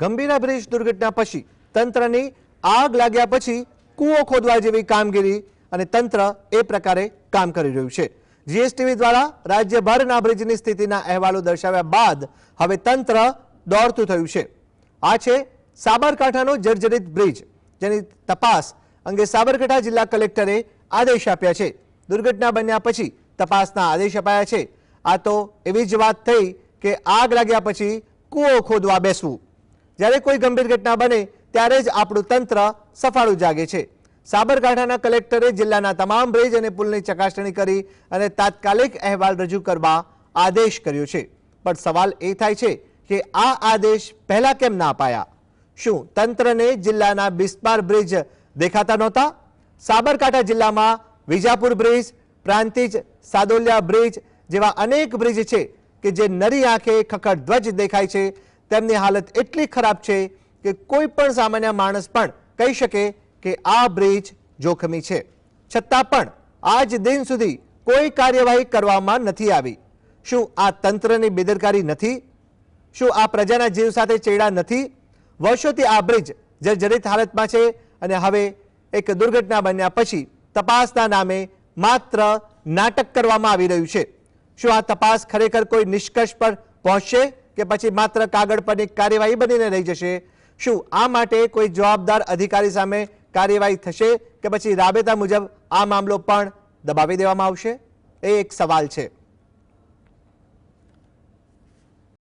Gambhira bridge દુર્ઘટના પછી તંત્રની આગ લાગ્યા પછી કૂવો ખોદવા જેવી કામગીરી અને તંત્ર એ પ્રકારે કામ કરી રહ્યું છે. જીએસટીવી દ્વારા રાજ્યભરના બ્રિજની સ્થિતિના અહેવાલો દર્શાવ્યા બાદ હવે તંત્ર દોડતું થયું છે. આ છે સાબરકાંઠાનો જર્જરિત બ્રિજ, જેની તપાસ અંગે સાબરકાંઠા જિલ્લા કલેક્ટરે આદેશ આપ્યા છે. દુર્ઘટના બન્યા પછી તપાસના આદેશ અપાયા છે. આ તો એવી જ વાત થઈ કે આગ લાગ્યા પછી કૂવો ખોદવા બેસવું. જ્યારે કોઈ ગંભીર ઘટના બને, ત્યારે જ આપણું તંત્ર સફાળું જાગે છે. સાબરકાંઠાના કલેક્ટરે જિલ્લાના તમામ બ્રિજ અને પુલની ચકાસણી કરી અને તાત્કાલિક અહેવાલ રજૂ કરવા આદેશ કર્યો છે. પણ સવાલ એ થાય છે કે આ આદેશ પહેલા કેમ ના અપાયા? શું તંત્રને જિલ્લાના બિસ્પાર બ્રિજ દેખાતા નહોતા? સાબરકાંઠા જિલ્લામાં વિજાપુર બ્રિજ, પ્રાંતિજ, સાદોલિયા બ્રિજ જેવા અનેક બ્રિજ છે કે જે નરી આંખે ખખડ ધ્વજ દેખાય છે તેમની હાલત એટલી ખરાબ છે કે કોઈ પણ સામાન્ય માણસ પણ કહી શકે કે આ બ્રિજ જોખમી છે. છતાં પણ આજ દિન સુધી કોઈ કાર્યવાહી કરવામાં નથી આવી. શું આ તંત્રની બેદરકારી નથી? શું આ પ્રજાના જીવ સાથે ચેડા નથી? વર્ષોથી આ બ્રિજ જર્જરિત હાલતમાં છે અને હવે એક દુર્ઘટના બન્યા પછી તપાસના નામે માત્ર નાટક કરવામાં આવી રહ્યું છે. શું આ તપાસ ખરેખર કોઈ નિષ્કર્ષ પર પહોંચશે? કે પછી માત્ર કાગળ પરની કાર્યવાહી બનીને રહી જશે? શું આ માટે કોઈ જવાબદાર અધિકારી સામે કાર્યવાહી થશે? કે પછી રાબેતા મુજબ આ મામલો પણ દબાવી દેવામાં આવશે? એ એક સવાલ છે.